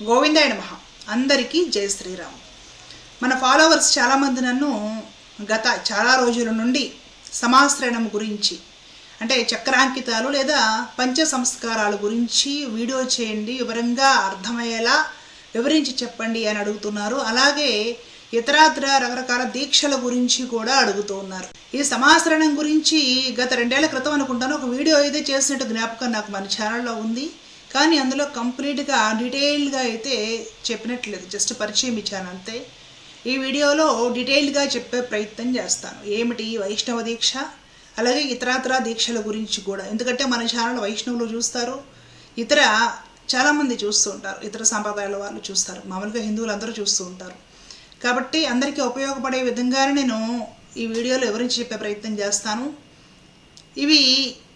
గోవిందాయ నమ. అందరికీ జై శ్రీరామ్. మన ఫాలోవర్స్ చాలామంది నన్ను గత చాలా రోజుల నుండి సమాశ్రయణం గురించి అంటే చక్రాంకితాలు లేదా పంచ సంస్కారాల గురించి వీడియో చేయండి వివరంగా అర్థమయ్యేలా వివరించి చెప్పండి అని అడుగుతున్నారు. అలాగే ఇతరాత్ర రకరకాల దీక్షల గురించి కూడా అడుగుతూ ఉన్నారు. ఈ సమాశ్రయణం గురించి గత రెండేళ్ళ క్రితం అనుకుంటాను ఒక వీడియో అయితే చేసినట్టు జ్ఞాపకం నాకు మన ఛానల్లో ఉంది. కానీ అందులో కంప్లీట్గా డీటెయిల్డ్గా అయితే చెప్పినట్లేదు. జస్ట్ పరిచయం ఇచ్చాను అంతే. ఈ వీడియోలో డీటెయిల్డ్గా చెప్పే ప్రయత్నం చేస్తాను. ఏమిటి వైష్ణవ దీక్ష? అలాగే ఇతరాతర దీక్షల గురించి కూడా. ఎందుకంటే మన ఛానల్ వైష్ణవులు చూస్తారు ఇతర చాలామంది చూస్తూ ఉంటారు. ఇతర సాంప్రదాయాల వాళ్ళు చూస్తారు. మామూలుగా హిందువులు అందరూ చూస్తూ ఉంటారు. కాబట్టి అందరికీ ఉపయోగపడే విధంగానే నేను ఈ వీడియోలో వివరించి చెప్పే ప్రయత్నం చేస్తాను. ఇవి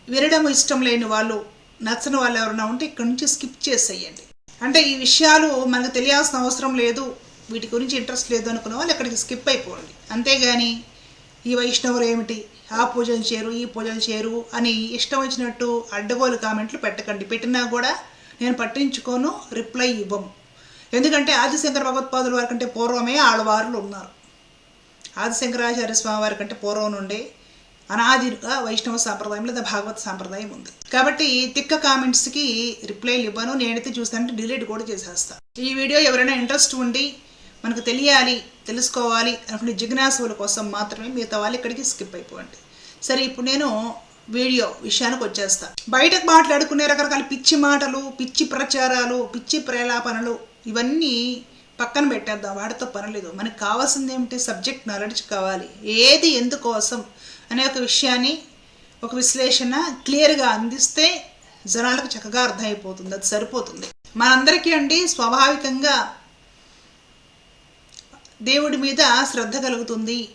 వినడం ఇష్టం లేని వాళ్ళు నచ్చని వాళ్ళు ఎవరైనా ఉంటే ఇక్కడ నుంచి స్కిప్ చేసేయండి. అంటే ఈ విషయాలు మనకు తెలియాల్సిన అవసరం లేదు వీటి గురించి ఇంట్రెస్ట్ లేదు అనుకున్న వాళ్ళు ఇక్కడికి స్కిప్ అయిపోండి. అంతేగాని ఈ వైష్ణవులు ఏమిటి? ఆ పూజలు చేయరు ఈ పూజలు చేయరు అని ఇష్టం వచ్చినట్టు అడ్డగోలు కామెంట్లు పెట్టకండి. పెట్టినా కూడా నేను పట్టించుకోను రిప్లై ఇవ్వము. ఎందుకంటే ఆదిశంకర భగవత్పాదుల వారి కంటే పూర్వమే ఆడవారులు ఉన్నారు. ఆదిశంకరాచార్య స్వామి వారి కంటే పూర్వం నుండే అనాదిగా వైష్ణవ సాంప్రదాయం లేదా భాగవత సాంప్రదాయం ఉంది. కాబట్టి తిక్క కామెంట్స్కి రిప్లైలు ఇవ్వను. నేనైతే చూస్తానంటే డిలీట్ కూడా చేసేస్తాను ఈ వీడియో ఎవరైనా ఇంట్రెస్ట్ ఉండి మనకు తెలియాలి తెలుసుకోవాలి అనుకునే జిజ్ఞాసుల కోసం మాత్రమే మిగతా వాళ్ళు ఇక్కడికి స్కిప్ అయిపోండి. సరే ఇప్పుడు నేను వీడియో విషయానికి వచ్చేస్తా. బయటకు మాట్లాడుకునే రకరకాల పిచ్చి మాటలు పిచ్చి ప్రచారాలు పిచ్చి ప్రేలాపనలు ఇవన్నీ పక్కన పెట్టేద్దాం. వాటితో పనలేదు మనకు కావాల్సింది ఏమిటి? సబ్జెక్ట్ నాలెడ్జ్ కావాలి. ఏది ఎందుకోసం? అనే ఒక విషయాన్ని ఒక విశ్లేషణ క్లియర్గా అందిస్తే జనాలకు చక్కగా అర్థమైపోతుంది అది సరిపోతుంది. మనందరికీ అండి స్వాభావికంగా దేవుడి మీద శ్రద్ధ కలుగుతుంది.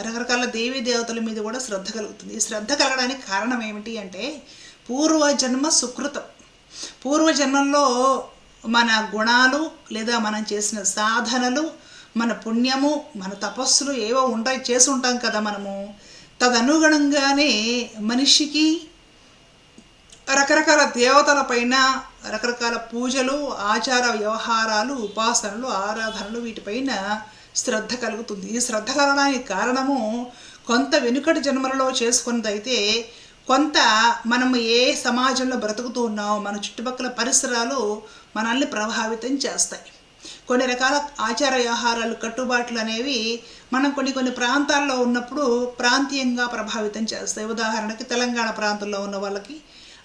రకరకాల దేవీ దేవతల మీద కూడా శ్రద్ధ కలుగుతుంది. ఈ శ్రద్ధ కలగడానికి కారణం ఏమిటి అంటే పూర్వజన్మ సుకృతం. పూర్వజన్మంలో మన గుణాలు లేదా మనం చేసిన సాధనలు మన పుణ్యము మన తపస్సులు ఏవో ఉంటాయి చేసి ఉంటాం కదా మనము. తదనుగుణంగానే మనిషికి రకరకాల దేవతల పైన రకరకాల పూజలు ఆచార వ్యవహారాలు ఉపాసనలు ఆరాధనలు వీటిపైన శ్రద్ధ కలుగుతుంది. ఈ శ్రద్ధ కలగడానికి కారణము కొంత వెనుకటి జన్మలలో చేసుకున్నదైతే కొంత మనం ఏ సమాజంలో బ్రతుకుతూ ఉన్నామో మన చుట్టుపక్కల పరిసరాలు మనల్ని ప్రభావితం చేస్తాయి. కొన్ని రకాల ఆచార వ్యవహారాలు కట్టుబాట్లు అనేవి మనం కొన్ని కొన్ని ప్రాంతాల్లో ఉన్నప్పుడు ప్రాంతీయంగా ప్రభావితం చేస్తాయి. ఉదాహరణకి తెలంగాణ ప్రాంతంలో ఉన్న వాళ్ళకి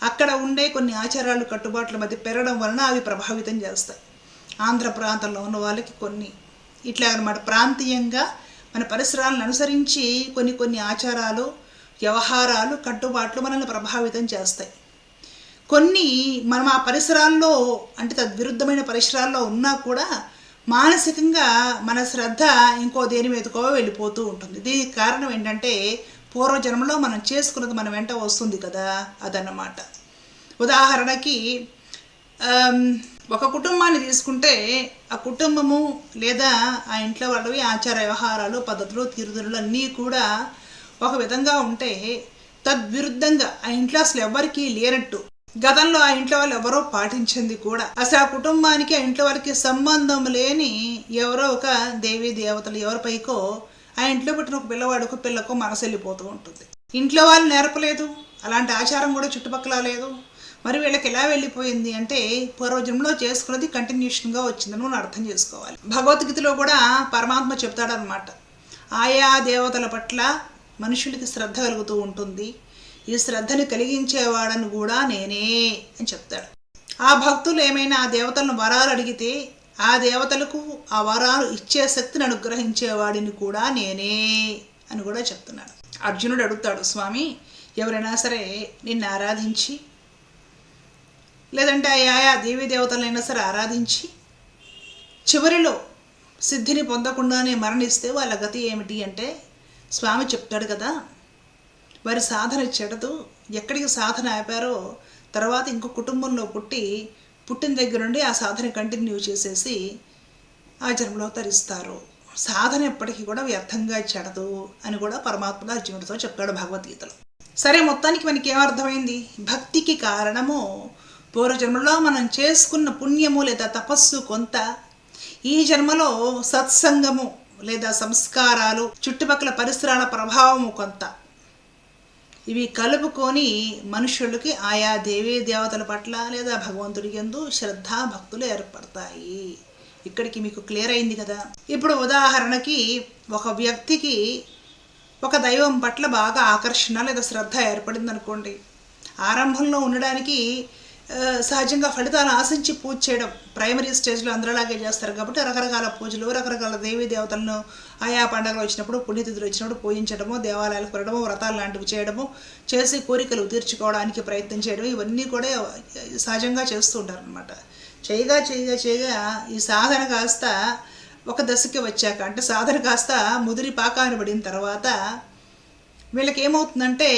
అక్కడ ఉండే కొన్ని ఆచారాలు కట్టుబాట్ల మధ్య పెరగడం వలన అవి ప్రభావితం చేస్తాయి. ఆంధ్ర ప్రాంతంలో ఉన్న వాళ్ళకి కొన్ని ఇట్లా అనమాట ప్రాంతీయంగా మన పరిసరాలను అనుసరించి కొన్ని కొన్ని ఆచారాలు వ్యవహారాలు కట్టుబాట్లు మనల్ని ప్రభావితం చేస్తాయి. కొన్ని మనం ఆ పరిసరాల్లో అంటే తద్విరుద్ధమైన పరిసరాల్లో ఉన్నా కూడా మానసికంగా మన శ్రద్ధ ఇంకో దేని మీదకో వెళ్ళిపోతూ ఉంటుంది. దీనికి కారణం ఏంటంటే పూర్వజన్మలో మనం చేసుకున్నది మన వెంట వస్తుంది కదా అదన్నమాట. ఉదాహరణకి ఒక కుటుంబాన్ని తీసుకుంటే ఆ కుటుంబము లేదా ఆ ఇంట్లో వాళ్ళవి ఆచార వ్యవహారాలు పద్ధతులు తీరుదలు అన్నీ కూడా ఒక విధంగా ఉంటే తద్విరుద్ధంగా ఆ ఇంట్లో అసలు ఎవ్వరికీ లేనట్టు గతంలో ఆ ఇంట్లో వాళ్ళు ఎవరో పాటించింది కూడా. అసలు ఆ కుటుంబానికి ఆ ఇంట్లో వారికి సంబంధం లేని ఎవరో ఒక దేవీ దేవతలు ఎవరిపైకో ఆ ఇంట్లో పుట్టిన ఒక పిల్లవాడుకు పిల్లకో మనసు వెళ్ళిపోతూ ఉంటుంది. ఇంట్లో వాళ్ళు నేర్పలేదు. అలాంటి ఆచారం కూడా చుట్టుపక్కల లేదు. మరి వీళ్ళకి ఎలా వెళ్ళిపోయింది అంటే పూర్వజన్మలో చేసుకున్నది కంటిన్యూషన్గా వచ్చిందని మనం అర్థం చేసుకోవాలి. భగవద్గీతలో కూడా పరమాత్మ చెప్తాడనమాట ఆయా దేవతల పట్ల మనుషులకి శ్రద్ధ కలుగుతూ ఉంటుంది. ఈ శ్రద్ధని కలిగించేవాడని కూడా నేనే అని చెప్తాడు. ఆ భక్తులు ఏమైనా ఆ దేవతలను వరాలు అడిగితే ఆ దేవతలకు ఆ వరాలు ఇచ్చే శక్తిని అనుగ్రహించేవాడిని కూడా నేనే అని కూడా చెప్తున్నాడు. అర్జునుడు అడుగుతాడు స్వామి ఎవరైనా సరే నిన్ను ఆరాధించి లేదంటే ఆయా దేవీ దేవతలైనా సరే ఆరాధించి చివరిలో సిద్ధిని పొందకుండానే మరణిస్తే వాళ్ళ గతి ఏమిటి అంటే స్వామి చెప్తాడు కదా వారి సాధన చెడదు. ఎక్కడికి సాధన ఆపారో తర్వాత ఇంకో కుటుంబంలో పుట్టి పుట్టిన దగ్గర నుండి ఆ సాధన కంటిన్యూ చేసేసి ఆ జన్మలో తరిస్తారు. సాధన ఎప్పటికీ కూడా వ్యర్థంగా చెడదు అని కూడా పరమాత్ముడు అర్జునుడితో చెప్పాడు భగవద్గీతలో. సరే మొత్తానికి మనకి ఏమర్థమైంది భక్తికి కారణము పూర్వజన్మలో మనం చేసుకున్న పుణ్యము లేదా తపస్సు కొంత ఈ జన్మలో సత్సంగము లేదా సంస్కారాలు చుట్టుపక్కల పరిసరాల ప్రభావము కొంత. ఇవి కలుపుకొని మనుషులకి ఆయా దేవీ దేవతల పట్ల లేదా భగవంతుడి ఎందు శ్రద్ధ భక్తులు ఏర్పడతాయి. ఇక్కడికి మీకు క్లియర్ అయింది కదా? ఇప్పుడు ఉదాహరణకి ఒక వ్యక్తికి ఒక దైవం పట్ల బాగా ఆకర్షణ లేదా శ్రద్ధ ఏర్పడింది అనుకోండి ఆరంభంలో ఉండడానికి సహజంగా ఫలితాలు ఆశించి పూజ చేయడం ప్రైమరీ స్టేజ్లో అందరిలాగే చేస్తారు కాబట్టి రకరకాల పూజలు రకరకాల దేవీ దేవతలను ఆయా పండుగలు వచ్చినప్పుడు పుణ్యతిథులు వచ్చినప్పుడు పూజించడము దేవాలయాలకు వెళ్ళడము వ్రతాలు లాంటివి చేయడము చేసి కోరికలు తీర్చుకోవడానికి ప్రయత్నం చేయడం ఇవన్నీ కూడా సహజంగా చేస్తూ ఉంటారు అనమాట చేయగా చేయగా చేయగా ఈ సాధన కాస్త ఒక దశకి వచ్చాక అంటే సాధన కాస్త ముదిరి పాకాన్ని పడిన తర్వాత వీళ్ళకి ఏమవుతుందంటే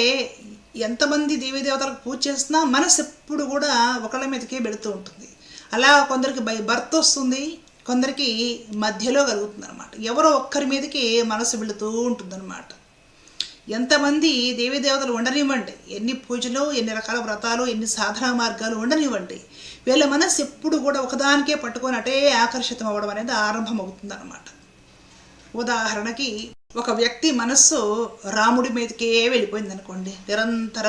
ఎంతమంది దేవీ దేవతలకు పూజ చేస్తున్నా మనసు ఎప్పుడు కూడా ఒకళ్ళ మీదకే పెడుతూ ఉంటుంది. అలా కొందరికి బై బర్త్ వస్తుంది కొందరికి మధ్యలో కలుగుతుంది అనమాట ఎవరో ఒక్కరి మీదకి మనసు వెళుతూ ఉంటుందన్నమాట. ఎంతమంది దేవీ దేవతలు ఉండనివ్వండి. ఎన్ని పూజలు ఎన్ని రకాల వ్రతాలు ఎన్ని సాధన మార్గాలు ఉండనివ్వండి. వీళ్ళ మనసు ఎప్పుడు కూడా ఒకదానికే పట్టుకొని అటే ఆకర్షితం అవ్వడం అనేది ఆరంభం అవుతుందన్నమాట ఉదాహరణకి ఒక వ్యక్తి మనస్సు రాముడి మీదకే వెళ్ళిపోయింది అనుకోండి నిరంతర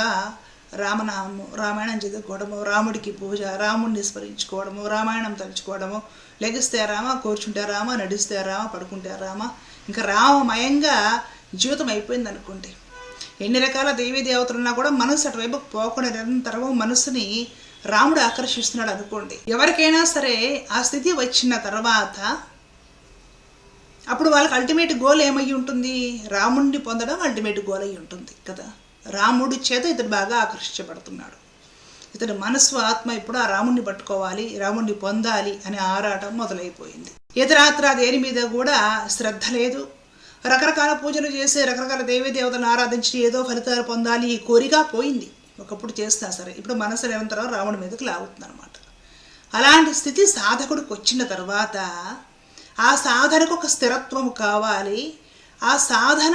రామనామము రామాయణం చదువుకోవడము రాముడికి పూజ రాముడిని స్మరించుకోవడము రామాయణం తలుచుకోవడము లెగిస్తే రామ కూర్చుంటే రామ నడిస్తే రామ పడుకుంటే రామ ఇంకా రామమయంగా జీవితం అయిపోయింది అనుకోండి ఎన్ని రకాల దేవీ దేవతలు ఉన్నా కూడా మనసు అటువైపు పోకుండా నిరంతరము మనసుని రాముడు ఆకర్షిస్తున్నాడు అనుకోండి. ఎవరికైనా సరే ఆ స్థితి వచ్చిన తర్వాత అప్పుడు వాళ్ళకి అల్టిమేట్ గోల్ ఏమై ఉంటుంది? రాముడిని పొందడం అల్టిమేట్ గోల్ అయి ఉంటుంది కదా. రాముడి చేత ఇతడు బాగా ఆకర్షించబడుతున్నాడు. ఇతడు మనస్సు ఆత్మ ఇప్పుడు ఆ రాముణ్ణి పట్టుకోవాలి రాముణ్ణి పొందాలి అనే ఆరాటం మొదలైపోయింది. ఇతరాత్ర దేని మీద కూడా శ్రద్ధ లేదు. రకరకాల పూజలు చేసి రకరకాల దేవీ దేవతలను ఆరాధించి ఏదో ఫలితాలు పొందాలి ఈ కోరిక పోయింది. ఒకప్పుడు చేస్తా సరే ఇప్పుడు మనసు నిరంతరం రాముడి మీదకి లాగుతుంది అనమాట అలాంటి స్థితి సాధకుడికి వచ్చిన తర్వాత ఆ సాధనకు ఒక స్థిరత్వం కావాలి. ఆ సాధన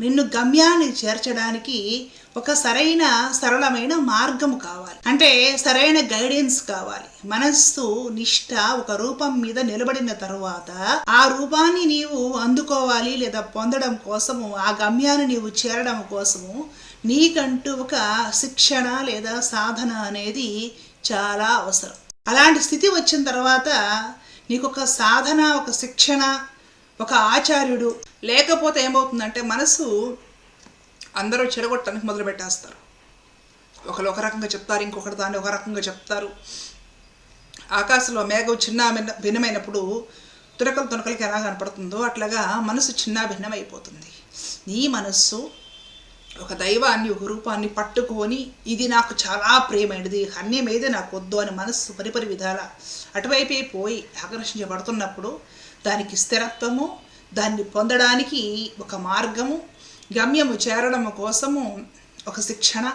నిన్ను గమ్యాన్ని చేర్చడానికి ఒక సరైన సరళమైన మార్గం కావాలి. అంటే సరైన గైడెన్స్ కావాలి. మనస్సు నిష్ఠ ఒక రూపం మీద నిలబడిన తరువాత ఆ రూపాన్ని నీవు అందుకోవాలి లేదా పొందడం కోసము ఆ గమ్యాన్ని నీవు చేరడం కోసము నీకంటూ ఒక శిక్షణ లేదా సాధన అనేది చాలా అవసరం. అలాంటి స్థితి వచ్చిన తర్వాత నీకు ఒక సాధన ఒక శిక్షణ ఒక ఆచార్యుడు. లేకపోతే ఏమవుతుందంటే మనసు అందరూ చెడగొట్టడానికి మొదలు పెట్టేస్తారు. ఒకరు ఒక రకంగా చెప్తారు ఇంకొకరు దాన్ని ఒక రకంగా చెప్తారు. ఆకాశంలో మేఘం చిన్న భిన్నమైనప్పుడు తునకలు తునకలకి ఎలా కనపడుతుందో అట్లాగా మనసు చిన్న భిన్నమైపోతుంది. నీ మనస్సు ఒక దైవాన్ని ఒక రూపాన్ని పట్టుకొని ఇది నాకు చాలా ప్రియమైనది అన్యం ఏదే నాకు వద్దు అని మనస్సు పరిపరి విధాల అటువైపే పోయి ఆకర్షించబడుతున్నప్పుడు దానికి స్థిరత్వము దాన్ని పొందడానికి ఒక మార్గము గమ్యము చేరడము కోసము ఒక శిక్షణ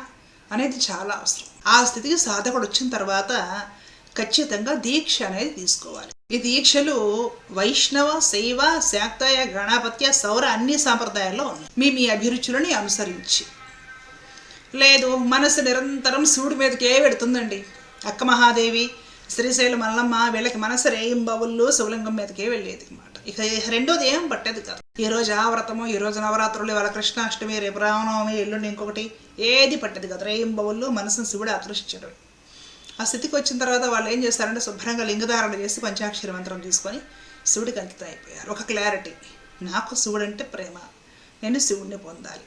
అనేది చాలా అవసరం. ఆ స్థితికి సాధకుడు వచ్చిన తర్వాత ఖచ్చితంగా దీక్ష అనేది తీసుకోవాలి. ఈ దీక్షలు వైష్ణవ శైవ శాక్తయ గణపత్య సౌర అన్ని సాంప్రదాయాల్లో ఉన్నాయి. మీ మీ అభిరుచులని అనుసరించి. లేదు మనసు నిరంతరం శివుడి మీదకే పెడుతుందండి. అక్క మహాదేవి శ్రీశైలు మల్లమ్మ వీళ్ళకి మనసు రేయింబవుల్లో శివలింగం మీదకే వెళ్ళేది అనమాట ఇక రెండోది ఏం పట్టేది కాదు. ఈ రోజు ఆ వ్రతము ఈ రోజు నవరాత్రులు ఇవాళ కృష్ణాష్టమి రేపు రామనవమి ఎల్లుండి ఇంకొకటి ఏది పట్టేది కాదు. రేయింబవుల్లో మనసును శివుడు ఆకర్షించడం. ఆ స్థితికి వచ్చిన తర్వాత వాళ్ళు ఏం చేస్తారంటే శుభ్రంగా లింగధారణ చేసి పంచాక్షరి మంత్రం తీసుకొని శివుడికి అంకితం అయిపోయారు ఒక క్లారిటీ నాకు శివుడు అంటే ప్రేమ. నేను శివుడిని పొందాలి.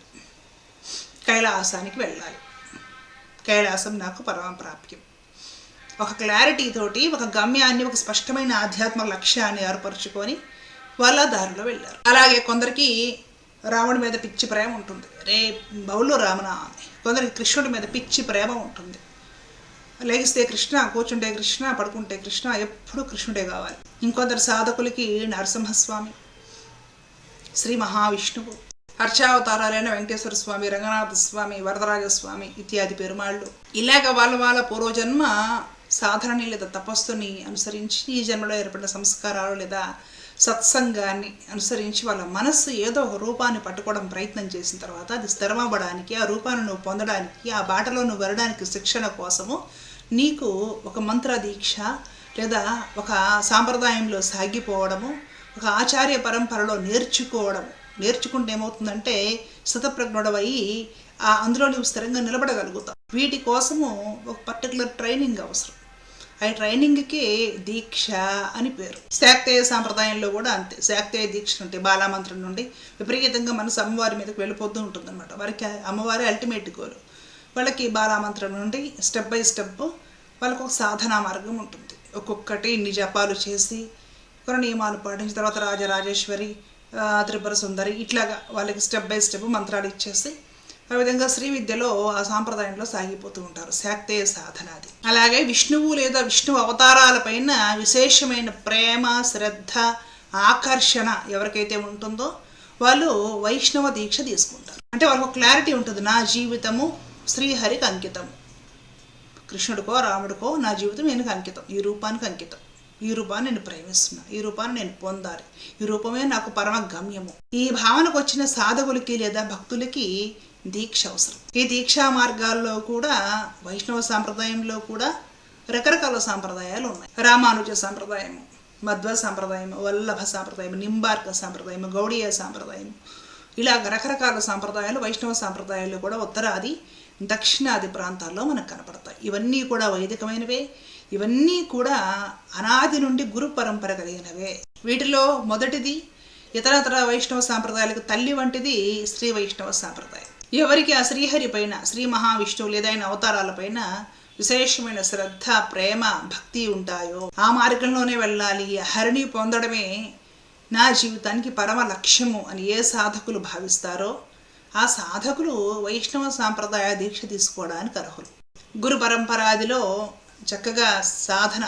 కైలాసానికి వెళ్ళాలి. కైలాసం నాకు పరమప్రాప్యం ఒక క్లారిటీ తోటి ఒక గమ్యాన్ని ఒక స్పష్టమైన ఆధ్యాత్మిక లక్ష్యాన్ని ఏర్పరచుకొని వాళ్ళ దారిలో వెళ్ళారు. అలాగే కొందరికి రాముడి మీద పిచ్చి ప్రేమ ఉంటుంది. రే బౌల్లో రామనామి. కొందరికి కృష్ణుడి మీద పిచ్చి ప్రేమ ఉంటుంది. లేగిస్తే కృష్ణ కూర్చుంటే కృష్ణ పడుకుంటే కృష్ణ ఎప్పుడూ కృష్ణుడే కావాలి. ఇంకొందరు సాధకులకి నరసింహస్వామి శ్రీ మహావిష్ణువు హర్షావతారాలైన వెంకటేశ్వర స్వామి రంగనాథ స్వామి వరదరాజ స్వామి ఇత్యాది పెరుమాళ్ళు. ఇలాగ వాళ్ళ వాళ్ళ పూర్వజన్మ సాధనని లేదా తపస్సుని అనుసరించి ఈ జన్మలో ఏర్పడిన సంస్కారాలు లేదా సత్సంగాన్ని అనుసరించి వాళ్ళ మనస్సు ఏదో ఒక రూపాన్ని పట్టుకోవడం ప్రయత్నం చేసిన తర్వాత అది స్థిరమవ్వడానికి ఆ రూపాన్ని నువ్వు పొందడానికి ఆ బాటలో నువ్వు వెళ్ళడానికి శిక్షణ కోసము నీకు ఒక మంత్ర దీక్ష లేదా ఒక సాంప్రదాయంలో సాగిపోవడము ఒక ఆచార్య పరంపరలో నేర్చుకోవడం. నేర్చుకుంటే ఏమవుతుందంటే శతప్రజ్ఞుడవయ్యి ఆ అందులో నువ్వు స్థిరంగా నిలబడగలుగుతావు. వీటి కోసము ఒక పర్టికులర్ ట్రైనింగ్ అవసరం. ఆ ట్రైనింగ్కి దీక్ష అని పేరు. శాక్తేయ సాంప్రదాయంలో కూడా అంతే. శాక్తేయ దీక్ష అంటే బాలామంత్రం నుండి విపరీతంగా మనసు అమ్మవారి మీదకి వెళ్ళిపోతూ ఉంటుందన్నమాట. వారికి అమ్మవారి అల్టిమేట్ గోల్ వాళ్ళకి బాలామంత్రం నుండి స్టెప్ బై స్టెప్ వాళ్ళకు ఒక సాధనా మార్గం ఉంటుంది. ఒక్కొక్కటి ఇన్ని జపాలు చేసి కొన్ని నియమాలు పాటించిన తర్వాత రాజరాజేశ్వరి త్రిపుర సుందరి ఇట్లాగా వాళ్ళకి స్టెప్ బై స్టెప్ మంత్రాలు ఇచ్చేసి ఆ విధంగా శ్రీ విద్యలో ఆ సాంప్రదాయంలో సాగిపోతూ ఉంటారు. శాక్తేయ సాధన అది అలాగే విష్ణువు లేదా విష్ణువు అవతారాలపైన విశేషమైన ప్రేమ శ్రద్ధ ఆకర్షణ ఎవరికైతే ఉంటుందో వాళ్ళు వైష్ణవ దీక్ష తీసుకుంటారు. అంటే వాళ్ళకు క్లారిటీ ఉంటుంది నా జీవితము శ్రీహరికి అంకితం కృష్ణుడికో రాముడికో నా జీవితం నేను అంకితం. ఈ రూపానికి అంకితం. ఈ రూపాన్ని నేను ప్రేమిస్తున్నా. ఈ రూపాన్ని నేను పొందాలి. ఈ రూపమే నాకు పరమ గమ్యము. ఈ భావనకు వచ్చిన సాధకులకి లేదా భక్తులకి దీక్ష అవసరం. ఈ దీక్షా మార్గాల్లో కూడా వైష్ణవ సాంప్రదాయంలో కూడా రకరకాల సాంప్రదాయాలు ఉన్నాయి. రామానుజ సాంప్రదాయము మధ్వ సాంప్రదాయం వల్లభ సాంప్రదాయం నింబార్క సాంప్రదాయం గౌడీయ సాంప్రదాయం ఇలా రకరకాల సాంప్రదాయాలు వైష్ణవ సాంప్రదాయాలు కూడా ఉత్తరాది దక్షిణాది ప్రాంతాల్లో మనకు కనపడతాయి. ఇవన్నీ కూడా వైదికమైనవే. ఇవన్నీ కూడా అనాది నుండి గురు పరంపర కలిగినవే. వీటిలో మొదటిది ఇతరతర వైష్ణవ సాంప్రదాయాలకు తల్లి వంటిది శ్రీ వైష్ణవ సాంప్రదాయం. ఎవరికి ఆ శ్రీహరి పైన శ్రీ మహావిష్ణువు లేదా ఆయన అవతారాలపైన విశేషమైన శ్రద్ధ ప్రేమ భక్తి ఉంటాయో ఆ మార్గంలోనే వెళ్ళాలి హరిణి హరిని పొందడమే నా జీవితానికి పరమ లక్ష్యము అని ఏ సాధకులు భావిస్తారో ఆ సాధకులు వైష్ణవ సాంప్రదాయ దీక్ష తీసుకోవడానికి అర్హులు. గురు పరంపరాదిలో చక్కగా సాధన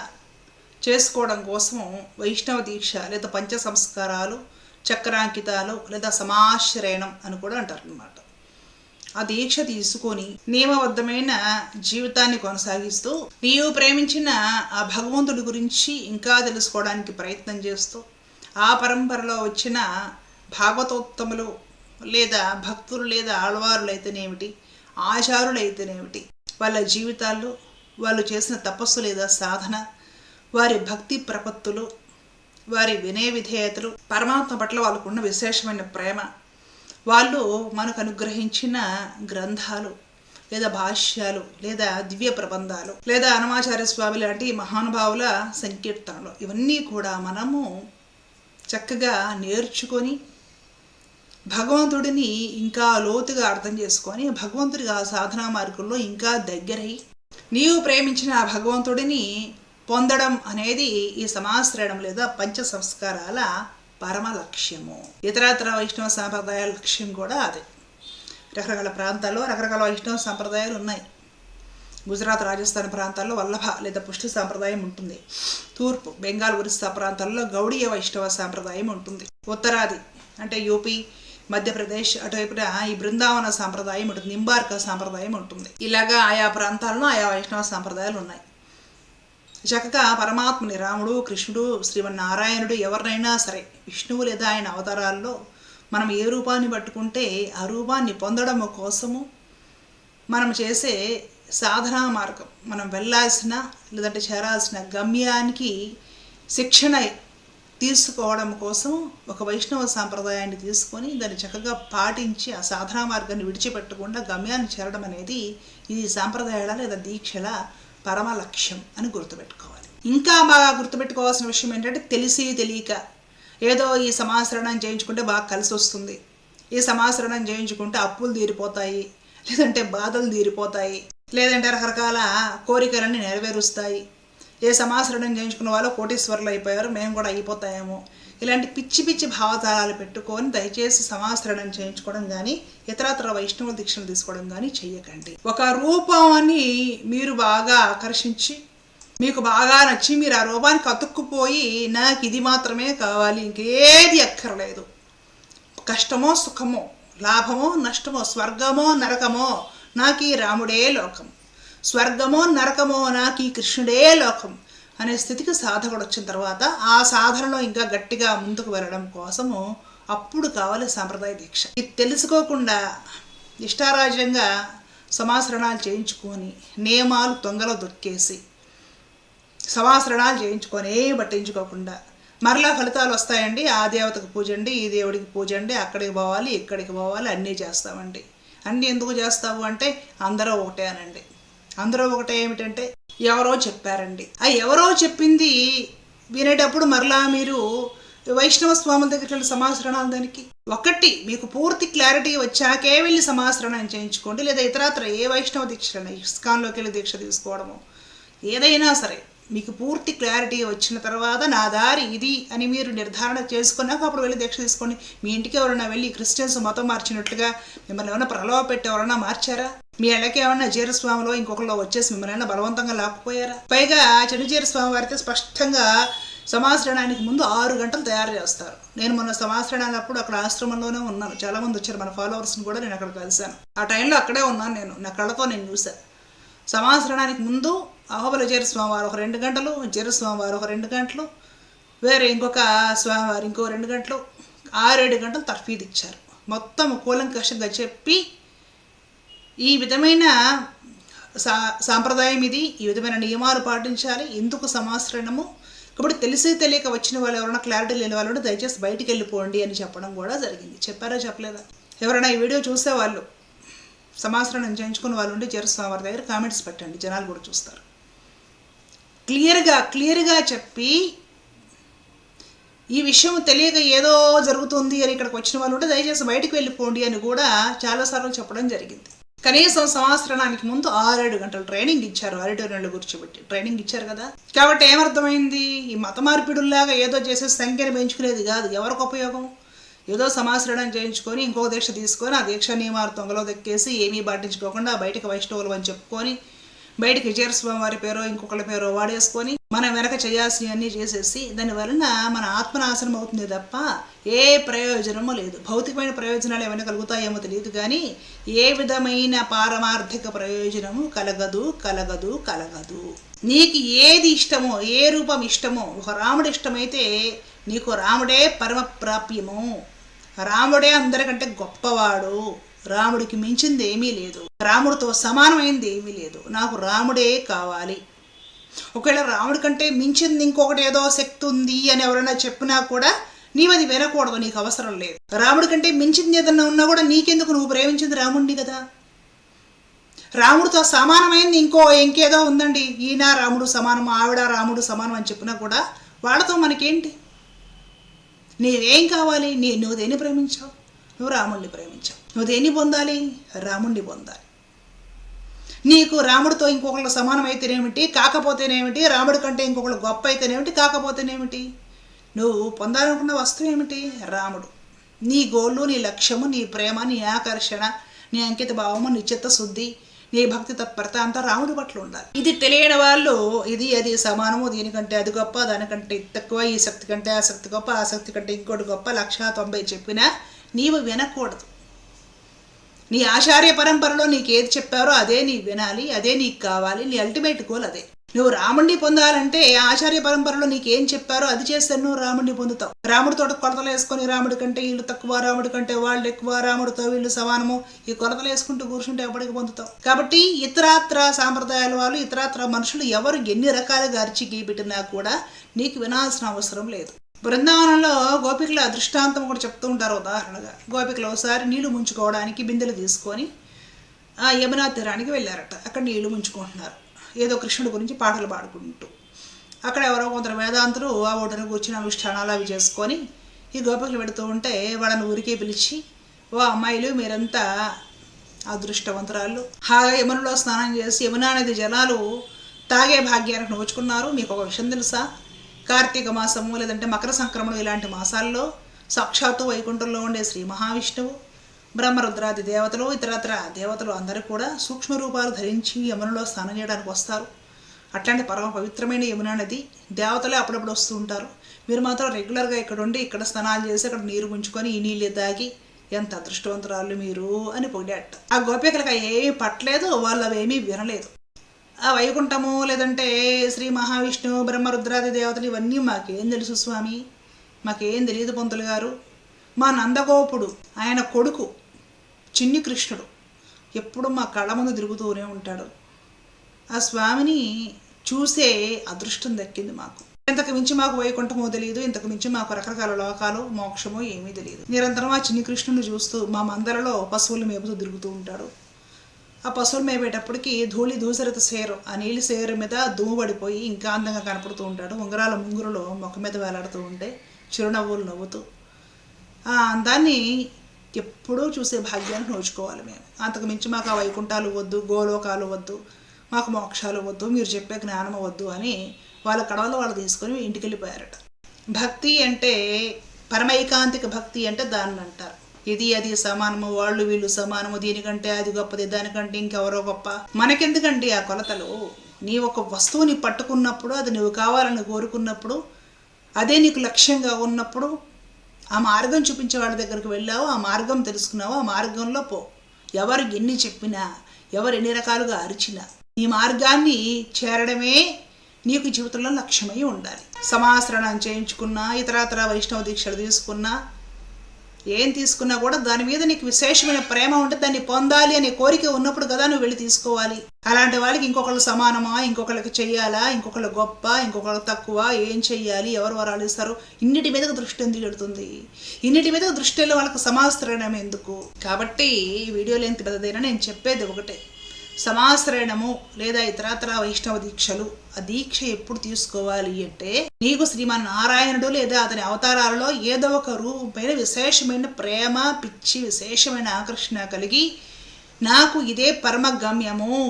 చేసుకోవడం కోసం వైష్ణవ దీక్ష లేదా పంచ సంస్కారాలు చక్రాంకితాలు లేదా సమాశ్రయణం అని కూడా అంటారు అన్నమాట ఆ దీక్ష తీసుకొని నియమబద్ధమైన జీవితాన్ని కొనసాగిస్తూ నీవు ప్రేమించిన ఆ భగవంతుడి గురించి ఇంకా తెలుసుకోవడానికి ప్రయత్నం చేస్తూ ఆ పరంపరలో వచ్చిన భాగవతోత్తములు లేదా భక్తులు లేదా ఆళ్వారులు అయితేనేమిటి ఆచారులు అయితేనేమిటి వాళ్ళ జీవితాల్లో వాళ్ళు చేసిన తపస్సు లేదా సాధన వారి భక్తి ప్రపత్తులు వారి వినయ విధేయతలు పరమాత్మ పట్ల వాళ్ళకున్న విశేషమైన ప్రేమ వాళ్ళు మనకు అనుగ్రహించిన గ్రంథాలు లేదా భాష్యాలు లేదా దివ్య ప్రబంధాలు లేదా అనమాచార్య స్వామి లాంటి మహానుభావుల సంకీర్తనలు. ఇవన్నీ కూడా మనము చక్కగా నేర్చుకొని భగవంతుడిని ఇంకా లోతుగా అర్థం చేసుకొని భగవంతుడికి ఆ సాధనా మార్గంలో ఇంకా దగ్గరై నీవు ప్రేమించిన ఆ భగవంతుడిని పొందడం అనేది ఈ సమాశ్రయణం లేదా పంచ సంస్కారాల పరమ లక్ష్యము. ఇతరత్ర వైష్ణవ సాంప్రదాయాల లక్ష్యం కూడా అదే. రకరకాల ప్రాంతాల్లో రకరకాల వైష్ణవ సాంప్రదాయాలు ఉన్నాయి. గుజరాత్ రాజస్థాన్ ప్రాంతాల్లో వల్లభ లేదా పుష్టి సాంప్రదాయం ఉంటుంది. తూర్పు బెంగాల్ ఒరిస్సా ప్రాంతాల్లో గౌడీయ వైష్ణవ సాంప్రదాయం ఉంటుంది. ఉత్తరాది అంటే యూపీ మధ్యప్రదేశ్ అటువైపున ఈ బృందావన సాంప్రదాయం ఉంటుంది నింబార్క సాంప్రదాయం ఉంటుంది. ఇలాగా ఆయా ప్రాంతాల్లో ఆయా వైష్ణవ సాంప్రదాయాలు ఉన్నాయి. చక్కగా పరమాత్ముని రాముడు కృష్ణుడు శ్రీమన్నారాయణుడు ఎవరినైనా సరే విష్ణువు లేదా ఆయన అవతారాల్లో మనం ఏ రూపాన్ని పట్టుకుంటే ఆ రూపాన్ని పొందడం కోసము మనం చేసే సాధనా మార్గం. మనం వెళ్ళాల్సిన లేదంటే చేరాల్సిన గమ్యానికి శిక్షణ తీసుకోవడం కోసం ఒక వైష్ణవ సాంప్రదాయాన్ని తీసుకొని దాన్ని చక్కగా పాటించి ఆ సాధనా మార్గాన్ని విడిచిపెట్టకుండా గమ్యాన్ని చేరడం అనేది ఇది సాంప్రదాయాల లేదా దీక్షల పరమ లక్ష్యం అని గుర్తుపెట్టుకోవాలి. ఇంకా బాగా గుర్తుపెట్టుకోవాల్సిన విషయం ఏంటంటే తెలిసి తెలియక ఏదో ఈ సమాసరణం చేయించుకుంటే బాగా కలిసి వస్తుంది. ఈ సమాచరణం చేయించుకుంటే అప్పులు తీరిపోతాయి లేదంటే బాధలు తీరిపోతాయి లేదంటే రకరకాల కోరికలన్నీ నెరవేరుస్తాయి. ఏ సమాచరణం చేయించుకున్న వాళ్ళు కోటీశ్వరులు అయిపోయారు మేము కూడా అయిపోతాయేమో. ఇలాంటి పిచ్చి పిచ్చి భావతారాలు పెట్టుకొని దయచేసి సమాసరణం చేయించుకోవడం కానీ ఇతరతర వైష్ణవ దీక్షలు తీసుకోవడం కానీ చెయ్యకండి. ఒక రూపాన్ని మీరు బాగా ఆకర్షించి మీకు బాగా నచ్చి మీరు ఆ రూపానికి అతుక్కుపోయి నాకు ఇది మాత్రమే కావాలి ఇంకేది అక్కర్లేదు. కష్టమో సుఖమో లాభమో నష్టమో స్వర్గమో నరకమో నాకు ఈ రాముడే లోకం. స్వర్గమో నరకమో నాకు ఈ కృష్ణుడే లోకం అనే స్థితికి సాధకుడు వచ్చిన తర్వాత ఆ సాధనలో ఇంకా గట్టిగా ముందుకు వెళ్ళడం కోసము అప్పుడు కావాలి సాంప్రదాయ దీక్ష. ఇది తెలుసుకోకుండా ఇష్టారాజ్యంగా సమాసరణాలు చేయించుకొని నియమాలు తొంగలో దొక్కేసి సమాసరణాలు చేయించుకొని పట్టించుకోకుండా మరలా ఫలితాలు వస్తాయండి. ఆ దేవతకు పూజ అండి ఈ దేవుడికి పూజ అండి అక్కడికి పోవాలి ఇక్కడికి పోవాలి అన్నీ చేస్తామండి. అన్నీ ఎందుకు చేస్తావు అంటే అందరూ ఒకటే అనండి. అందరూ ఒకటే ఏమిటంటే ఎవరో చెప్పారండి. ఆ ఎవరో చెప్పింది వినేటప్పుడు మరలా మీరు వైష్ణవ స్వాముల దగ్గరికి వెళ్ళి సమాశ్రణాలు దానికి. ఒకటి మీకు పూర్తి క్లారిటీ వచ్చాకే వెళ్ళి సమాశ్రణం చేయించుకోండి. లేదా ఇతరత్ర ఏ వైష్ణవ దీక్ష ఇస్కాన్లోకి వెళ్ళి దీక్ష తీసుకోవడము. ఏదైనా సరే. మీకు పూర్తి క్లారిటీ వచ్చిన తర్వాత నా దారి ఇది అని మీరు నిర్ధారణ చేసుకున్నాక అప్పుడు వెళ్ళి దీక్ష తీసుకోండి. మీ ఇంటికి ఎవరైనా వెళ్ళి క్రిస్టియన్స్ మతం మార్చినట్లుగా మిమ్మల్ని ఏమైనా ప్రలోభ పెట్టి ఎవరైనా మార్చారా? మీ ఇళ్ళకి ఏమన్నా జీరస్వామిలో ఇంకొకరిలో వచ్చేసి మిమ్మల్ని ఏమైనా బలవంతంగా లాక్కుపోయారా? పైగా చెడు స్వామి వారితో స్పష్టంగా సమాశ్రయానికి ముందు ఆరు గంటలు తయారు చేస్తారు. నేను మొన్న సమాశ్రయాలప్పుడు అక్కడ ఆశ్రమంలోనే ఉన్నాను. చాలా మంది వచ్చారు. మన ఫాలోవర్స్ని కూడా నేను అక్కడ కలిశాను. ఆ టైంలో అక్కడే ఉన్నాను నేను. నా కళ్ళతో నేను చూశాను. సమాశ్రయానికి ముందు అహోబల జీర స్వామివారు ఒక రెండు గంటలు జీర స్వామివారు ఒక రెండు గంటలు వేరే ఇంకొక స్వామివారు ఇంకో రెండు గంటలు ఆరేడు గంటలు తర్ఫీదు ఇచ్చారు మొత్తం కూలంకషంగా చెప్పి ఈ విధమైన సా సాంప్రదాయం ఇది ఈ విధమైన నియమాలు పాటించాలి ఎందుకు సమాశ్రణము కాబట్టి తెలిసి తెలియక వచ్చిన వాళ్ళు ఎవరైనా క్లారిటీ లేని వాళ్ళు దయచేసి బయటికి వెళ్ళిపోండి అని చెప్పడం కూడా జరిగింది. చెప్పారా చెప్పలేదా? ఎవరైనా ఈ వీడియో చూసేవాళ్ళు సమాశ్రణం చేయించుకున్న వాళ్ళు ఉండి జరస్వామి వారి దగ్గర కామెంట్స్ పెట్టండి. జనాలు కూడా చూస్తారు. క్లియర్గా క్లియర్గా చెప్పి ఈ విషయం తెలియక ఏదో జరుగుతుంది అని ఇక్కడికి వచ్చిన వాళ్ళు ఉంటే దయచేసి బయటకు వెళ్ళిపోండి అని కూడా చాలాసార్లు చెప్పడం జరిగింది. కనీసం సంవత్సరానికి ముందు ఆరేడు గంటలు ట్రైనింగ్ ఇచ్చారు. ఆడిటోరియంలో కూర్చోబెట్టి ట్రైనింగ్ ఇచ్చారు కదా. కాబట్టి ఏమర్థమైంది? ఈ మత మార్పిడుల్లాగా ఏదో చేసే సంఖ్యను పెంచుకునేది కాదు. ఎవరికి ఉపయోగం? ఏదో సమాశ్రయం చేయించుకొని ఇంకో దీక్ష తీసుకొని ఆ దీక్ష నియమాలు తొంగలో దక్కేసి ఏమీ పాటించుకోకుండా బయటకు వైష్ణవులు అని చెప్పుకొని బయటికి విజయస్వామి వారి పేరో ఇంకొకళ్ళ పేరో వాడేసుకొని మనం వెనక చేయాల్సినవన్నీ చేసేసి దాని వలన మన ఆత్మనాశనం అవుతుంది తప్ప ఏ ప్రయోజనము లేదు. భౌతికమైన ప్రయోజనాలు ఏమైనా కలుగుతాయేమో తెలియదు కానీ ఏ విధమైన పారమార్థిక ప్రయోజనము కలగదు కలగదు కలగదు. నీకు ఏది ఇష్టమో ఏ రూపం ఇష్టమో ఒక రాముడు ఇష్టమైతే నీకు రాముడే పరమ ప్రాప్యము రాముడే అందరికంటే గొప్పవాడు. రాముడికి మించింది ఏమీ లేదు. రాముడితో సమానమైంది ఏమీ లేదు. నాకు రాముడే కావాలి. ఒకవేళ రాముడి కంటే మించింది ఇంకొకటి ఏదో శక్తి ఉంది అని ఎవరైనా చెప్పినా కూడా నీవది వినకూడదు నీకు అవసరం లేదు. రాముడి కంటే మించింది ఏదన్నా ఉన్నా కూడా నీకెందుకు? నువ్వు ప్రేమించింది రాముడిని కదా. రాముడితో సమానమైంది ఇంకో ఇంకేదో ఉందండి. ఈయన రాముడు సమానం ఆవిడ రాముడు సమానం అని చెప్పినా కూడా వాళ్ళతో మనకేంటి? నీవేం కావాలి? నీ నువ్వు దేన్ని ప్రేమించావు? నువ్వు రాముణ్ణి ప్రేమించావు. నువ్వు దేన్ని పొందాలి? రాముణ్ణి పొందాలి. నీకు రాముడితో ఇంకొకళ్ళు సమానమైతేనేమిటి? కాకపోతేనేమిటి? రాముడి కంటే ఇంకొకళ్ళు గొప్ప అయితేనేమిటి కాకపోతేనేమిటి? నువ్వు పొందాలనుకున్న వస్తువు ఏమిటి? రాముడు. నీ గోళ్ళు నీ లక్ష్యము నీ ప్రేమ నీ ఆకర్షణ నీ అంకిత భావము నీ చిత్తశుద్ధి నీ భక్తి తత్పరత అంతా రాముడి పట్ల ఉండాలి. ఇది తెలియని వాళ్ళు ఇది అది సమానము దీనికంటే అది గొప్ప దానికంటే తక్కువ ఈ శక్తి కంటే ఆ శక్తి గొప్ప ఆ శక్తి కంటే ఇంకోటి గొప్ప లక్ష తొంభై చెప్పినా నీవు వినకూడదు. నీ ఆచార్య పరంపరలో నీకు ఏది చెప్పారో అదే నీ వినాలి అదే నీకు కావాలి నీ అల్టిమేట్ గోల్ అదే. నువ్వు రాముడిని పొందాలంటే ఆచార్య పరంపరలో నీకు ఏం చెప్పారో అది చేస్తే నువ్వు రాముడిని పొందుతావు. రాముడి తోట కొలతలు వేసుకొని రాముడి కంటే వీళ్ళు తక్కువ రాముడి కంటే వాళ్ళు ఎక్కువ రాముడితో వీళ్ళు సమానము ఈ కొలతలు వేసుకుంటూ కూర్చుంటే ఎప్పటికి పొందుతావు? కాబట్టి ఇతరాత్ర సాంప్రదాయాల వాళ్ళు ఇతరాత్ర మనుషులు ఎవరు ఎన్ని రకాలుగా అరిచి గీపెట్టినా కూడా నీకు వినాల్సిన అవసరం లేదు. బృందావనంలో గోపికల దృష్టాంతం కూడా చెప్తూ ఉంటారు ఉదాహరణగా. గోపికలు ఒకసారి నీళ్ళు ముంచుకోవడానికి బిందెలు తీసుకొని ఆ యమునా తీరానికి వెళ్ళారట. అక్కడ నీళ్ళు ముంచుకుంటున్నారు. ఏదో కృష్ణుడి గురించి పాటలు పాడుకుంటూ. అక్కడ ఎవరో కొందరు వేదాంతులు ఆ ఒడ్డున కూర్చుని అనుష్ఠానాలు అవి చేసుకొని ఈ గోపికలు పెడుతూ ఉంటే వాళ్ళని ఊరికే పిలిచి ఓ అమ్మాయిలు మీరంతా అదృష్టవంతురాలు హాగా యమునలో స్నానం చేసి యమునా నది జలాలు తాగే భాగ్యానికి నోచుకున్నారు. మీకు ఒక విషయం తెలుసా? కార్తీక మాసము లేదంటే మకర సంక్రమణం ఇలాంటి మాసాల్లో సాక్షాత్తు వైకుంఠంలో ఉండే శ్రీ మహావిష్ణువు బ్రహ్మరుద్రాది దేవతలు ఇతరత్ర దేవతలు అందరూ కూడా సూక్ష్మ రూపాలు ధరించి యమునలో స్నానం చేయడానికి వస్తారు. అట్లాంటి పరమ పవిత్రమైన యమున నది దేవతలే అప్పుడప్పుడు వస్తూ ఉంటారు. మీరు మాత్రం రెగ్యులర్గా ఇక్కడ ఉండి ఇక్కడ స్నానాలు చేసి అక్కడ నీరు ఉంచుకొని ఈ నీళ్ళు తాగి ఎంత అదృష్టవంతురాలు మీరు అని పొగిడాట. ఆ గోపికలకు ఏమీ పట్టలేదు వాళ్ళు అవేమీ వినలేదు. ఆ వైకుంఠము లేదంటే శ్రీ మహావిష్ణువు బ్రహ్మరుద్రాది దేవతలు ఇవన్నీ మాకేం తెలుసు స్వామి? మాకేం తెలియదు పంతులు గారు. మా నందగోపుడు ఆయన కొడుకు చిన్ని కృష్ణుడు ఎప్పుడు మా కళ్ళ ముందు తిరుగుతూనే ఉంటాడు. ఆ స్వామిని చూసే అదృష్టం దక్కింది మాకు. ఇంతకు మించి మాకు వైకుంఠమో తెలియదు ఇంతకు మించి మాకు రకరకాల లోకాలు మోక్షమో ఏమీ తెలియదు నిరంతరం ఆ చిన్ని కృష్ణుని చూస్తూ మా మందలలో పశువులు మేపుతూ తిరుగుతూ ఉంటాడు. ఆ పశువులు మేపేటప్పటికి ధూళి దూసరిత సేరు ఆ నీళ్ళు సేరు మీద దుమ్ము పడిపోయి ఇంకా అందంగా కనపడుతూ ఉంటాడు. ఉంగరాల ముంగురులో మొక్క మీద వేలాడుతూ ఉంటే చిరునవ్వులు నవ్వుతూ. ఆ అందాన్ని ఎప్పుడూ చూసే భాగ్యాన్ని నోచుకోవాలి మేము. అంతకు మించి మాకు ఆ వైకుంఠాలు వద్దు గోలోకాలు వద్దు మాకు మోక్షాలు వద్దు మీరు చెప్పే జ్ఞానం వద్దు అని వాళ్ళ కడవలో వాళ్ళు తీసుకొని ఇంటికి వెళ్ళిపోయారట భక్తి అంటే పరమైకాంతిక భక్తి అంటే దాన్ని అంటారు ఇది అది సమానము వాళ్ళు వీళ్ళు సమానము దీనికంటే అది గొప్పది దానికంటే ఇంకెవరో గొప్ప. మనకెందుకండి ఆ కొలతలు? నీ ఒక వస్తువుని పట్టుకున్నప్పుడు అది నువ్వు కావాలని కోరుకున్నప్పుడు అదే నీకు లక్ష్యంగా ఉన్నప్పుడు ఆ మార్గం చూపించే వాళ్ళ దగ్గరికి వెళ్ళావు? ఆ మార్గం తెలుసుకున్నావు? ఆ మార్గంలో పో. ఎవరు ఎన్ని చెప్పినా ఎవరు ఎన్ని రకాలుగా అరిచినా ఈ మార్గాన్ని చేరడమే నీకు జీవితంలో లక్ష్యమై ఉండాలి. సమాశ్రణం చేయించుకున్నా ఇతరతర వైష్ణవ దీక్షలు తీసుకున్నా ఏం తీసుకున్నా కూడా దాని మీద నీకు విశేషమైన ప్రేమ ఉంటే దాన్ని పొందాలి అనే కోరిక ఉన్నప్పుడు కదా నువ్వు వెళ్ళి తీసుకోవాలి. అలాంటి వాళ్ళకి ఇంకొకళ్ళు సమానమా? ఇంకొకళ్ళకి చెయ్యాలా? ఇంకొకళ్ళు గొప్ప? ఇంకొకళ్ళు తక్కువ? ఏం చెయ్యాలి? ఎవరు వరాలు ఇస్తారు? ఇన్నిటి మీదకు దృష్టి ఎందుకు పెడుతుంది? ఇన్నిటి మీద దృష్టిలో వాళ్ళకి సమాస్త్రణం ఎందుకు? కాబట్టి ఈ వీడియోలో ఎంత పెద్దదైనా నేను చెప్పేది ఒకటే. సమాశ్రయణము లేదా ఇతరతర వైష్ణవ దీక్షలు ఆ దీక్ష ఎప్పుడు తీసుకోవాలి అంటే నీకు శ్రీమన్ నారాయణుడు లేదా అతని అవతారాలలో ఏదో ఒక రూపమైన విశేషమైన ప్రేమ పిచ్చి విశేషమైన ఆకర్షణ కలిగి నాకు ఇదే పరమ గమ్యము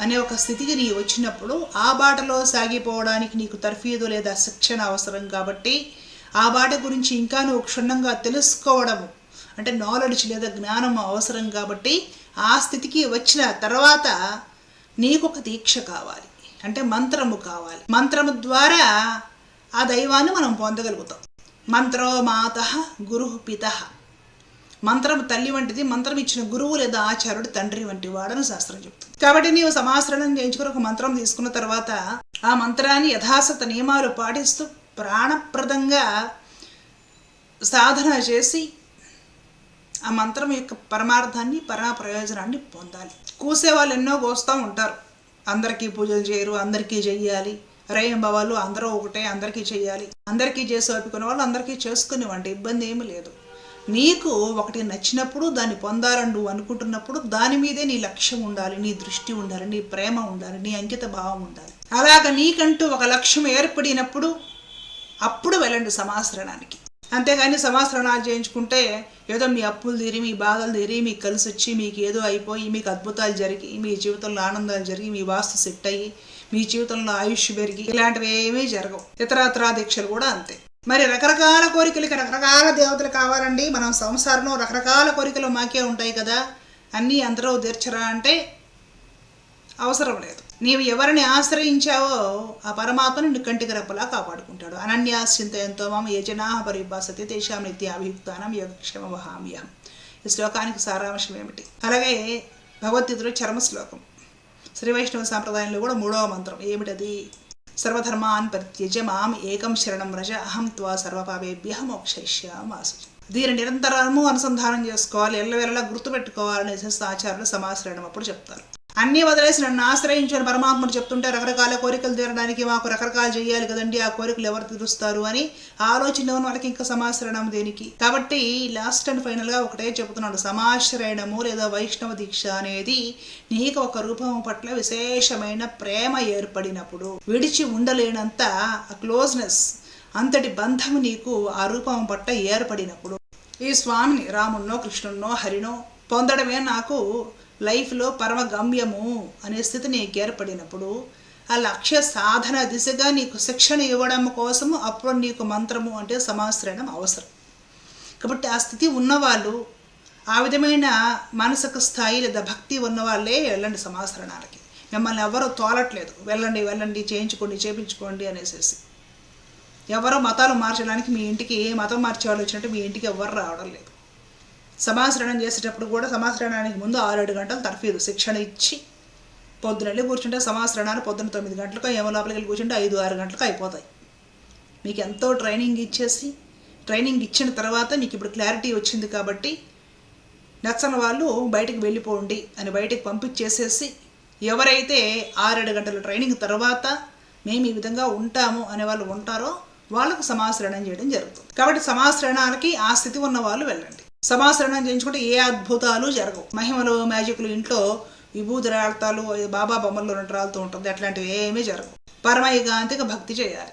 అనే ఒక స్థితికి నీ వచ్చినప్పుడు ఆ బాటలో సాగిపోవడానికి నీకు తర్ఫీదు లేదా శిక్షణ అవసరం కాబట్టి ఆ బాట గురించి ఇంకా నువ్వు క్షుణ్ణంగా తెలుసుకోవడము అంటే నాలెడ్జ్ లేదా జ్ఞానం అవసరం కాబట్టి ఆ స్థితికి వచ్చిన తర్వాత నీకు ఒక దీక్ష కావాలి. అంటే మంత్రము కావాలి. మంత్రము ద్వారా ఆ దైవాన్ని మనం పొందగలుగుతాం. మంత్రో మాత గురు పిత. మంత్రం తల్లి వంటిది మంత్రం ఇచ్చిన గురువు లేదా ఆచార్యుడు తండ్రి వంటి వాడని శాస్త్రం చెప్తుంది. కాబట్టి నీవు సమాశ్రణం చేయించుకుని ఒక మంత్రం తీసుకున్న తర్వాత ఆ మంత్రాన్ని యథాసత నియమాలు పాటిస్తూ ప్రాణప్రదంగా సాధన చేసి ఆ మంత్రం యొక్క పరమార్థాన్ని పరమ ప్రయోజనాన్ని పొందాలి. కూసే వాళ్ళు ఎన్నో కోస్తూ ఉంటారు. అందరికీ పూజలు చేయరు అందరికీ చెయ్యాలి. రేయం భవాలు అందరూ ఒకటే అందరికీ చెయ్యాలి. అందరికీ చేసి ఒప్పుకునే వాళ్ళు అందరికీ చేసుకునేవంటి ఇబ్బంది ఏమీ లేదు. నీకు ఒకటి నచ్చినప్పుడు దాన్ని పొందాలని నువ్వు అనుకుంటున్నప్పుడు దాని మీదే నీ లక్ష్యం ఉండాలి నీ దృష్టి ఉండాలి నీ ప్రేమ ఉండాలి నీ అంకిత భావం ఉండాలి. అలాగ నీకంటూ ఒక లక్ష్యం ఏర్పడినప్పుడు అప్పుడు వెళ్ళండి సమాశ్రణానికి అంతేగాని సమాశ్రయాలు చేయించుకుంటే ఏదో మీ అప్పులు తీరి మీ బాధలు తీరి మీకు కలిసి వచ్చి మీకు ఏదో అయిపోయి మీకు అద్భుతాలు జరిగి మీ జీవితంలో ఆనందాలు జరిగి మీ వాస్తు సెట్ అయ్యి మీ జీవితంలో ఆయుష్ పెరిగి ఇలాంటివి ఏమీ జరగవు. ఇతరత్రా దీక్షలు కూడా అంతే. మరి రకరకాల కోరికలకి రకరకాల దేవతలు కావాలండి. మనం సంసారంలో రకరకాల కోరికలు మాకే ఉంటాయి కదా. అన్నీ అందరూ తీర్చరా అంటే అవసరం లేదు. నీవు ఎవరిని ఆశ్రయించావో ఆ పరమాత్మ నిన్ను కంటికి రెప్పలా కాపాడుకుంటాడు. అనన్యాస్యంతయంతో మామ ఏ జనా పరిభాసతి తేషాం నిత్యాభియుక్తానం యోగక్షేమ వహామ్యహం. ఈ శ్లోకానికి సారాంశం ఏమిటి? అలాగే భగవద్గీతలో చర్మ శ్లోకం. శ్రీ వైష్ణవ సాంప్రదాయంలో కూడా మూడవ మంత్రం. ఏమిటది? సర్వధర్మాన్ పరిత్యజ మాం ఏకం శరణం రజ అహం త్వా సర్వపాపేభ్య మోక్షయిష్యామాసు. దీని నిరంతరము అనుసంధానం చేసుకోవాలి ఎల్లవెల్లలా గుర్తుపెట్టుకోవాలని ఆచార్యులు సమాశ్రయణం అప్పుడు చెప్తారు. అన్నీ వదిలేసి నన్ను ఆశ్రయించిన పరమాత్ముడు చెప్తుంటే రకరకాల కోరికలు తీరడానికి మాకు రకరకాలు చేయాలి కదండి ఆ కోరికలు ఎవరు తీరుస్తారు అని ఆలోచన వాళ్ళకి ఇంకా సమాశ్రయణం దేనికి? కాబట్టి లాస్ట్ అండ్ ఫైనల్గా ఒకటే చెబుతున్నాడు సమాశ్రయణము లేదా వైష్ణవ దీక్ష అనేది నీకు ఒక రూపం పట్ల విశేషమైన ప్రేమ ఏర్పడినప్పుడు విడిచి ఉండలేనంత ఆ క్లోజ్నెస్ అంతటి బంధం నీకు ఆ రూపం పట్ల ఏర్పడినప్పుడు ఈ స్వామిని రామున్నో కృష్ణున్నో హరినో పొందడమే నాకు లైఫ్లో పరమ గమ్యము అనే స్థితి నీకు ఏర్పడినప్పుడు ఆ లక్ష్య సాధన దిశగా నీకు శిక్షణ ఇవ్వడం కోసము అప్పుడు నీకు మంత్రము అంటే సమాశ్రయణం అవసరం. కాబట్టి ఆ స్థితి ఉన్నవాళ్ళు ఆ విధమైన మానసిక స్థాయి లేదా భక్తి ఉన్నవాళ్ళే వెళ్ళండి సమాశ్రణాలకి మిమ్మల్ని ఎవరు తోలట్లేదు. వెళ్ళండి వెళ్ళండి చేయించుకోండి చేయించుకోండి అనేసి ఎవరో మతాలు మార్చడానికి మీ ఇంటికి మతం మార్చేవాళ్ళు వచ్చినట్టు మీ ఇంటికి ఎవరు రావడం లేదు. సమాశ్రయణం చేసేటప్పుడు కూడా సమాశ్రయణానికి ముందు ఆరేడు గంటలు తర్ఫీదు శిక్షణ ఇచ్చి పొద్దున వెళ్ళి కూర్చుంటే సమాశ్రయణాలు పొద్దున తొమ్మిది గంటలకు ఏమో లోపలికి వెళ్ళి కూర్చుంటే ఐదు ఆరు గంటలకు అయిపోతాయి. మీకు ఎంతో ట్రైనింగ్ ఇచ్చేసి ట్రైనింగ్ ఇచ్చిన తర్వాత మీకు ఇప్పుడు క్లారిటీ వచ్చింది కాబట్టి నచ్చని వాళ్ళు బయటికి వెళ్ళిపోండి అని బయటికి పంపించేసేసి ఎవరైతే ఆరేడు గంటల ట్రైనింగ్ తర్వాత మేము ఈ విధంగా ఉంటాము అనే వాళ్ళు ఉంటారో వాళ్ళకు సమాశ్రయణం చేయడం జరుగుతుంది. కాబట్టి సమాశ్రయణాలకి ఆ స్థితి ఉన్న వాళ్ళు వెళ్ళండి. సమాసరణం చేయించుకుంటే ఏ అద్భుతాలు జరగవు. మహిమలు మ్యాజిక్లు ఇంట్లో విభూతి బాబా బొమ్మల్లో రెండు రాలుతూ ఉంటుంది. అట్లాంటివి ఏమీ జరగవు. పరమ ఏకాంతిక భక్తి చేయాలి.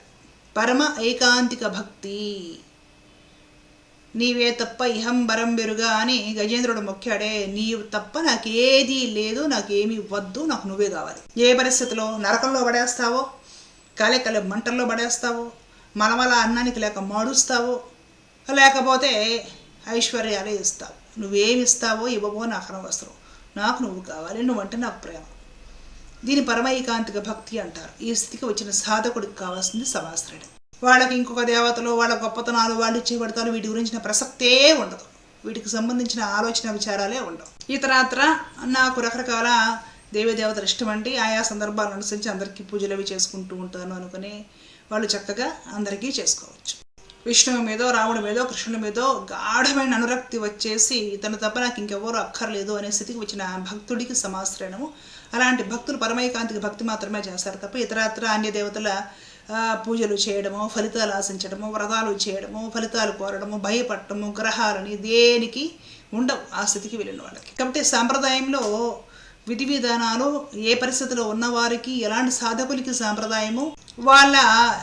పరమ ఏకాంతిక భక్తి. నీవే తప్ప ఇహం బరం బెరుగా అని గజేంద్రుడు మొక్కాడే నీవు తప్ప నాకేదీ లేదు నాకేమీ వద్దు నాకు నువ్వే కావాలి. ఏ పరిస్థితిలో నరకంలో పడేస్తావో కలే మంటల్లో పడేస్తావో మలమల అన్నానికి లేక మాడుస్తావో లేకపోతే ఐశ్వర్యాలే ఇస్తావు. నువ్వేమి ఇస్తావో ఇవ్వవో నాకు అనవసరం. నాకు నువ్వు కావాలి. నువ్వంటే నాకు ప్రేమ. దీని పరమైకాంతిక భక్తి అంటారు. ఈ స్థితికి వచ్చిన సాధకుడికి కావాల్సింది సమాశ్రయం వాళ్ళకి ఇంకొక దేవతలు వాళ్ళ గొప్పతనాలు వాళ్ళు చేయబడతారు వీటి గురించిన ప్రసక్తే ఉండదు. వీటికి సంబంధించిన ఆలోచన విచారాలే ఉండవు. ఇతరాత్ర నాకు రకరకాల దేవీ దేవతలు ఇష్టమండి ఆయా సందర్భాలను అనుసరించి అందరికీ పూజలు అవి చేసుకుంటూ ఉంటాను అనుకుని వాళ్ళు చక్కగా అందరికీ చేసుకోవచ్చు. విష్ణువు మీదో రాముడి మీదో కృష్ణుడి మీదో గాఢమైన అనురక్తి వచ్చేసి ఇతను తప్ప నాకు ఇంకెవరూ అక్కర్లేదు అనే స్థితికి వచ్చిన భక్తుడికి సమాశ్రయణము. అలాంటి భక్తులు పరమైకాంతికి భక్తి మాత్రమే చేస్తారు తప్ప ఇతరత్ర అన్య దేవతల పూజలు చేయడము ఫలితాలు ఆశించడము వ్రతాలు చేయడము ఫలితాలు కోరడము భయపడటము గ్రహాలని దేనికి ఉండవు ఆ స్థితికి వెళ్ళిన వాళ్ళకి. కాబట్టి సాంప్రదాయంలో విధి విధానాలు ఏ పరిస్థితిలో ఉన్నవారికి ఎలాంటి సాధకులకి సాంప్రదాయము వాళ్ళ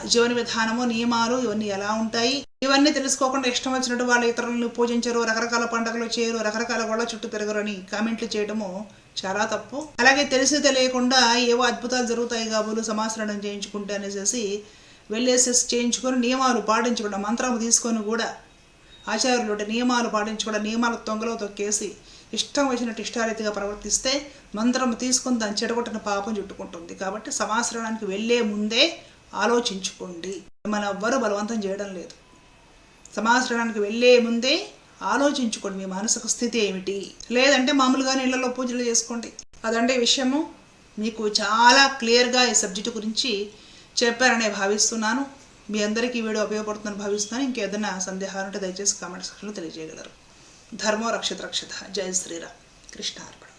జీవన విధానము నియమాలు ఇవన్నీ ఎలా ఉంటాయి? ఇవన్నీ తెలుసుకోకుండా ఇష్టం వచ్చినట్టు వాళ్ళ ఇతరులను పూజించరు రకరకాల పండుగలు చేయరు రకరకాల గొడవ చుట్టూ తిరగరు అని కామెంట్లు చేయడము చాలా తప్పు. అలాగే తెలిసి తెలియకుండా ఏవో అద్భుతాలు జరుగుతాయి కాబోలు సమాసరణం చేయించుకుంటే అనేసి వెళ్ళేసేసి చేయించుకొని నియమాలు పాటించకుండా మంత్రం తీసుకొని కూడా ఆచార్యులు నియమాలు పాటించకుండా నియమాలు తొంగలో తొక్కేసి ఇష్టం వచ్చినట్టు ఇష్టారీతిగా ప్రవర్తిస్తే మంత్రం తీసుకొని దాన్ని చెడగొట్టిన పాపం చుట్టుకుంటుంది. కాబట్టి సమాశ్రయానికి వెళ్ళే ముందే ఆలోచించుకోండి. మన ఎవ్వరూ బలవంతం చేయడం లేదు. సమాశ్రయానికి వెళ్ళే ముందే ఆలోచించుకోండి మీ మానసిక స్థితి ఏమిటి. లేదంటే మామూలుగా నీళ్ళలో పూజలు చేసుకోండి. అదంటే విషయము మీకు చాలా క్లియర్గా ఈ సబ్జెక్టు గురించి చెప్పారనే భావిస్తున్నాను. మీ అందరికీ ఈ వీడియో ఉపయోగపడుతుందని భావిస్తున్నాను. ఇంకేదైనా సందేహాలు ఉంటే దయచేసి కామెంట్ సెక్షన్లో తెలియజేయగలరు. ధర్మో రక్షిత రక్షిత. జయ శ్రీరామ్. కృష్ణార్పణ.